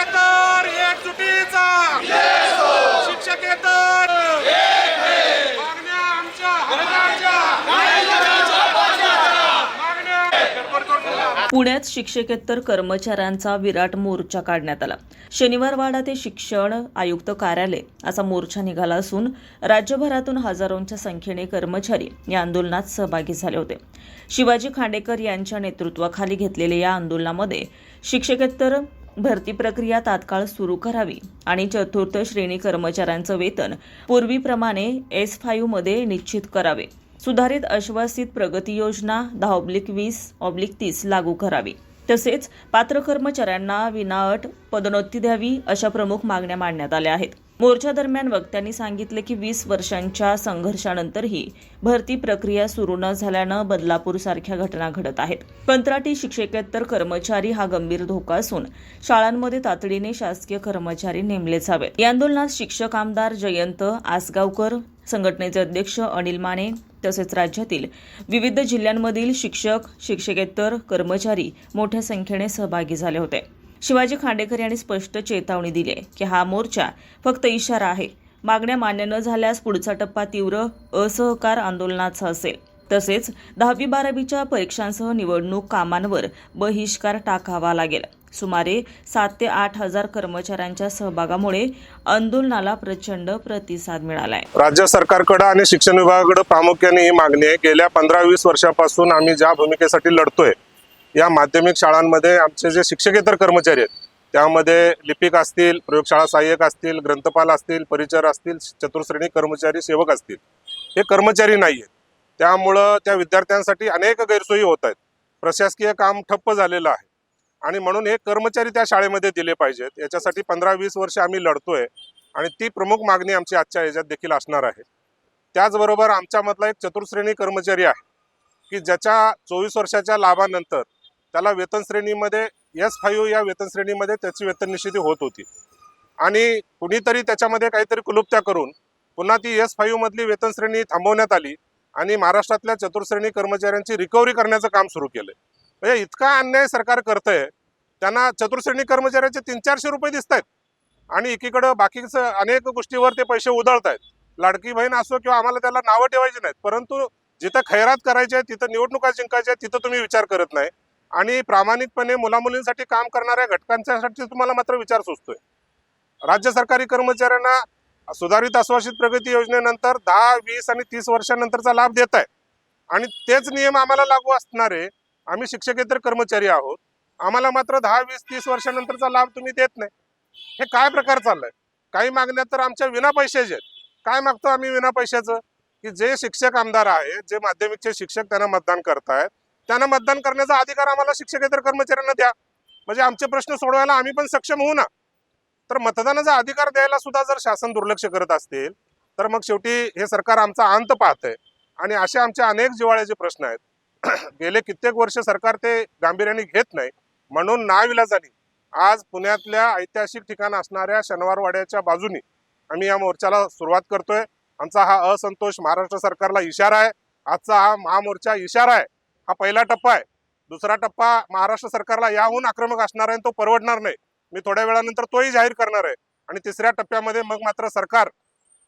शिक्षकेतर एकजुटीचा शिक्षकेतर. मागण्या आमच्या पुण्यात शिक्षकेतर कर्मचाऱ्यांचा विराट मोर्चा काढण्यात आला. शनिवारवाडा ते शिक्षण आयुक्त कार्यालय असा मोर्चा निघाला असून राज्यभरातून हजारोंच्या संख्येने कर्मचारी या आंदोलनात सहभागी झाले होते. शिवाजी खांडेकर यांच्या नेतृत्वाखाली घेतलेल्या या आंदोलनामध्ये शिक्षकेतर भरती प्रक्रिया तात्काळ सुरू करावी आणि चतुर्थ श्रेणी कर्मचाऱ्यांचं वेतन पूर्वीप्रमाणे एसमध्ये निश्चित करावे. सुधारित आश्वासित प्रगती योजना दहा ऑब्लिक वीस ऑब्लिक तीस लागू करावी. तसेच पात्र कर्मचाऱ्यांना विनाअट पदोन्नती द्यावी अशा प्रमुख मागण्या मांडण्यात आल्या आहेत. मोर्चा दरम्यान वक्त्यांनी सांगितले की वीस वर्षांच्या संघर्षानंतरही भरती प्रक्रिया सुरू न झाल्यानं बदलापूर सारख्या घटना घडत आहेत. कंत्राटी शिक्षकेतर कर्मचारी हा गंभीर धोका असून शाळांमध्ये तातडीने शासकीय कर्मचारी नेमलेच हवेत. या आंदोलनात शिक्षक आमदार जयंत आसगावकर संघटनेचे अध्यक्ष अनिल माने तसेच राज्यातील विविध जिल्ह्यांमधील शिक्षक शिक्षकेतर कर्मचारी मोठ्या संख्येने सहभागी झाले होते. शिवाजी खांडेकर यांनी स्पष्ट चेतावणी दिली आहे की हा मोर्चा फक्त इशारा आहे. मागण्या मान्य न झाल्यास पुढचा टप्पा तीव्र असहकार आंदोलनाचा असेल. तसेच दहावी बारावीच्या परीक्षांसह निवडणूक कामांवर बहिष्कार टाकावा लागेल. सुमारे सात ते आठ हजार कर्मचाऱ्यांच्या सहभागामुळे आंदोलनाला प्रचंड प्रतिसाद मिळालाय. राज्य सरकारकडे आणि शिक्षण विभागाकडे प्रामुख्याने ही मागणी आहे. गेल्या पंधरा वीस वर्षापासून आम्ही ज्या भूमिकेसाठी लढतोय या माध्यमिक शाळांमध्ये आमचे जे शिक्षकेतर कर्मचारी आहेत त्यामध्ये लिपिक असतील प्रयोगशाळा सहाय्यक असतील ग्रंथपाल असतील परिचर असतील चतुर्श्रेणी कर्मचारी सेवक असतील. हे कर्मचारी नाही आहेत त्यामुळं त्या विद्यार्थ्यांसाठी अनेक गैरसोयी होत आहेत. प्रशासकीय काम ठप्प झालेलं आहे. आणि म्हणून हे कर्मचारी त्या शाळेमध्ये दिले पाहिजेत. याच्यासाठी पंधरा वीस वर्ष आम्ही लढतोय आणि ती प्रमुख मागणी आमची आजच्या याच्यात देखील असणार आहे. त्याचबरोबर आमच्यामधला एक चतुर्श्रेणी कर्मचारी आहे की ज्याच्या चोवीस वर्षाच्या लाभानंतर त्याला वेतन श्रेणीमध्ये एस फाईव्ह या वेतन श्रेणीमध्ये त्याची वेतन निश्चिती होत होती. आणि कुणीतरी त्याच्यामध्ये काहीतरी कुलुप्त्या करून पुन्हा ती एस फाईव्ह मधली वेतन श्रेणी थांबवण्यात आली आणि महाराष्ट्रातल्या चतुर्श्रेणी कर्मचाऱ्यांची रिकव्हरी करण्याचं काम सुरू केलं म्हणजे इतका अन्याय सरकार करतंय त्यांना चतुर्श्रेणी कर्मचाऱ्याचे तीन चारशे रुपये दिसत आहेत आणि एकीकडं बाकीचं अनेक गोष्टीवर ते पैसे उधळत आहेत लाडकी बहीण असो किंवा आम्हाला त्याला नावं ठेवायची नाहीत परंतु जिथं खैरात करायची आहे तिथं निवडणुका जिंकायच्या आहेत तिथं तुम्ही विचार करत नाही. आणि प्रामाणिकपणे मुलामुलींसाठी काम करणाऱ्या घटकांच्यासाठी तुम्हाला मात्र विचार सुचतोय. राज्य सरकारी कर्मचाऱ्यांना सुधारित आश्वासित प्रगती योजनेनंतर दहा वीस आणि तीस वर्षानंतरचा लाभ देत आहे आणि तेच नियम आम्हाला लागू असणारे आम्ही शिक्षकेतर कर्मचारी आहोत. आम्हाला मात्र दहा वीस तीस वर्षानंतरचा लाभ तुम्ही देत नाही. हे काय प्रकार चाललाय? काही मागण्या तर आमच्या विना पैशाचे आहेत. काय मागतो आम्ही विना पैशाचं? की जे शिक्षक आमदार आहेत जे माध्यमिकचे शिक्षक त्यांना मतदान करतायत त्यांना मतदान करण्याचा अधिकार आम्हाला शिक्षकेतर कर्मचाऱ्यांना द्या. म्हणजे आमचे प्रश्न सोडवायला आम्ही पण सक्षम होऊ ना. तर मतदानाचा अधिकार द्यायला सुद्धा जर शासन दुर्लक्ष करत असतील तर मग शेवटी हे सरकार आमचा अंत पाहतंय. आणि असे आमचे अनेक जिवाळ्याचे प्रश्न आहेत. गेले कित्येक वर्ष सरकार ते गांभीर्याने घेत नाही. म्हणून नाविलाजानी आज पुण्यातल्या ऐतिहासिक ठिकाण असणाऱ्या शनिवारवाड्याच्या बाजूनी आम्ही या मोर्चाला सुरुवात करतोय. आमचा हा असंतोष महाराष्ट्र सरकारला इशारा आहे. आजचा हा महामोर्चा इशारा आहे. हा पहिला टप्पा आहे. दुसरा टप्पा महाराष्ट्र सरकारला याहून आक्रमक असणार आहे आणि तो परवडणार नाही. मी थोड्या वेळानंतर तोही जाहीर करणार आहे. आणि तिसऱ्या टप्प्यामध्ये मग मात्र सरकार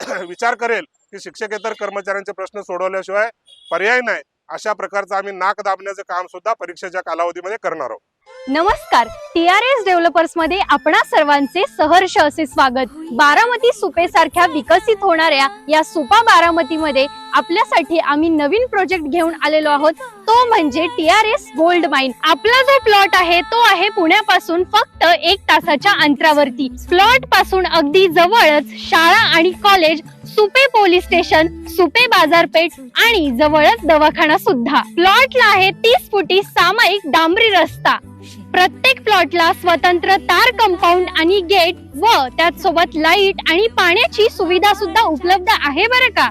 विचार करेल की शिक्षकेतर कर्मचाऱ्यांचे प्रश्न सोडवल्याशिवाय पर्याय नाही. अशा प्रकारचं आम्ही नाक दाबण्याचं काम सुद्धा परीक्षेच्या कालावधीमध्ये करणार आहोत. नमस्कार. टी आर एस डेव्हलपर्समध्ये आपणा सर्वांचे सहर्ष असे स्वागत. बारामती सुपे सारख्या विकसित होणाऱ्या या सुपा बारामती मध्ये आपल्यासाठी आम्ही नवीन प्रोजेक्ट घेऊन आलेलो आहोत. तो म्हणजे T R S gold mine आपला जो प्लॉट आहे तो आहे पुण्यापासून फक्त एक तासाच्या अंतरावरती. प्लॉटपासून अगदी जवळच शाळा आणि college Supe police station Supe बाजारपेठ आणि जवळच दवाखाना सुद्धा. प्लॉटला आहे तीस फुटी सामायिक डांबरी रस्ता. प्रत्येक प्लॉटला स्वतंत्र तार कंपाऊंड आणि गेट व त्याचसोबत लाइट आणि पाण्याची सुविधा सुद्धा उपलब्ध आहे बरं का?